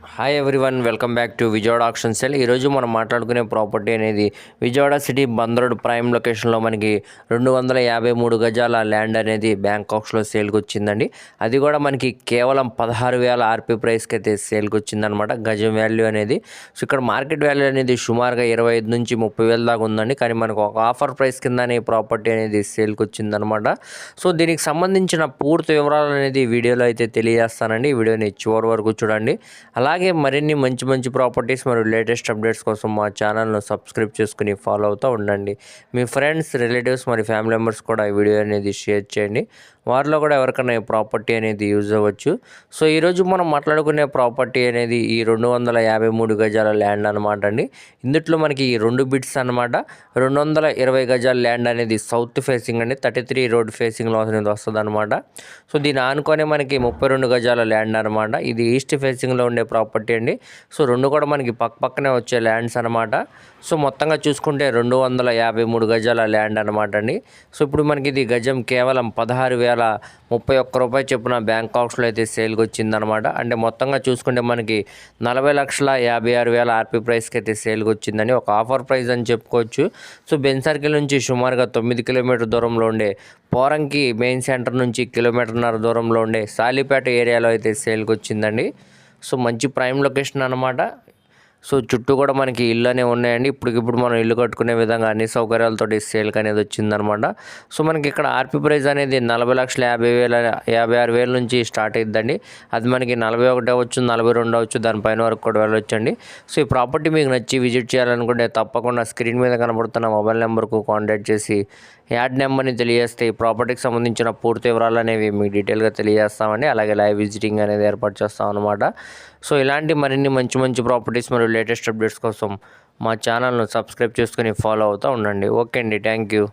Hi everyone welcome back to Vijayawada auction cell ఈరోజు మనం మాట్లాడుకునే ప్రాపర్టీ అనేది విజయవాడ సిటీ బంద్ ప్రైమ్ లొకేషన్లో మనకి రెండు వందల యాభై మూడు గజాల ల్యాండ్ అనేది బ్యాంకాక్స్లో సేల్కి వచ్చిందండి. అది కూడా మనకి కేవలం పదహారు వేల ఆర్పీ ప్రైస్కి అయితే సేల్కి వచ్చిందనమాట గజం వాల్యూ అనేది. సో ఇక్కడ మార్కెట్ వాల్యూ అనేది సుమారుగా ఇరవై ఐదు నుంచి ముప్పై వేల దాకా ఉందండి. కానీ మనకు ఒక ఆఫర్ ప్రైస్ కిందనే ప్రాపర్టీ అనేది సేల్కి వచ్చిందనమాట సో దీనికి సంబంధించిన పూర్తి వివరాలు అనేది వీడియోలో అయితే తెలియజేస్తానండి. వీడియోని చివరి వరకు చూడండి. అలా అలాగే మరిన్ని మంచి మంచి ప్రాపర్టీస్ మరియు లేటెస్ట్ అప్డేట్స్ కోసం మా ఛానల్ను సబ్స్క్రైబ్ చేసుకుని ఫాలో అవుతూ ఉండండి. మీ ఫ్రెండ్స్ రిలేటివ్స్ మరియు ఫ్యామిలీ మెంబర్స్ కూడా ఈ వీడియో అనేది షేర్ చేయండి. వారిలో కూడా ఎవరికైనా ఈ ప్రాపర్టీ అనేది యూజ్ అవ్వచ్చు. సో ఈరోజు మనం మాట్లాడుకునే ప్రాపర్టీ అనేది ఈ రెండు వందల యాభై మూడు గజాల ల్యాండ్ అనమాట అండి. ఇందుట్లో మనకి ఈ రెండు బిట్స్ అనమాట రెండు వందల ఇరవై గజాల ల్యాండ్ అనేది సౌత్ ఫేసింగ్ అండి. థర్టీ త్రీ రోడ్ ఫేసింగ్లో అనేది వస్తుంది అనమాట సో దీని ఆనుకొని మనకి ముప్పై రెండు గజాల ల్యాండ్ అనమాట ఇది ఈస్ట్ ఫేసింగ్లో ఉండే ప్రాపర్టీ అండి. సో రెండు కూడా మనకి పక్క పక్కనే వచ్చే ల్యాండ్స్ అనమాట సో మొత్తంగా చూసుకుంటే రెండు వందల యాభై మూడు గజాల ల్యాండ్ అనమాట అండి. సో ఇప్పుడు మనకి ఇది గజం కేవలం పదహారు వేల ముప్పై ఒక్క రూపాయలు చొప్పున బ్యాంకాక్స్లో అయితే సేల్కి వచ్చిందనమాట అంటే మొత్తంగా చూసుకుంటే మనకి నలభై లక్షల యాభై ఆరు వేల ఆర్పీ ప్రైస్కి అయితే సేల్కి వచ్చిందని ఒక ఆఫర్ ప్రైస్ అని చెప్పుకోవచ్చు. సో బెన్ సర్కిల్ నుంచి సుమారుగా తొమ్మిది కిలోమీటర్ దూరంలో ఉండే పోరంకి మెయిన్ సెంటర్ నుంచి కిలోమీటర్న్నర దూరంలో ఉండే సాలిపేట ఏరియాలో అయితే సేల్కి వచ్చిందండి. సో మంచి ప్రైమ్ లొకేషన్ అనమాట సో చుట్టూ కూడా మనకి ఇల్లు అనేవి ఉన్నాయండి. ఇప్పటికిప్పుడు మనం ఇల్లు కట్టుకునే విధంగా అన్ని సౌకర్యాలతో సేల్కి అనేది వచ్చిందనమాట. సో మనకి ఇక్కడ ఆర్పీ ప్రైస్ అనేది నలభై లక్షల యాభై వేల యాభై ఆరు వేల నుంచి స్టార్ట్ అయిద్దండి. అది మనకి నలభై ఒకటి అవ్వచ్చు నలభై రెండు అవ్వచ్చు దానిపైన వరకు కూడా వెళ్ళొచ్చండి. సో ఈ ప్రాపర్టీ మీకు నచ్చి విజిట్ చేయాలనుకుంటే తప్పకుండా స్క్రీన్ మీద కనబడుతున్న మొబైల్ నెంబర్కు కాంటాక్ట్ చేసి యాడ్ నెంబర్ని తెలియజేస్తే ఈ ప్రాపర్టీకి సంబంధించిన పూర్తి వివరాలు అనేవి మీకు డీటెయిల్గా తెలియజేస్తామండి అలాగే లైవ్ విజిటింగ్ అనేది ఏర్పాటు చేస్తాం అనమాట సో ఇలాంటి మరిన్ని మంచి మంచి ప్రాపర్టీస్ మరియు లేటెస్ట్ అప్డేట్స్ కోసం మా ఛానల్ను సబ్స్క్రైబ్ చేసుకుని ఫాలో అవుతూ ఉండండి. ఓకే అండి. Thank you.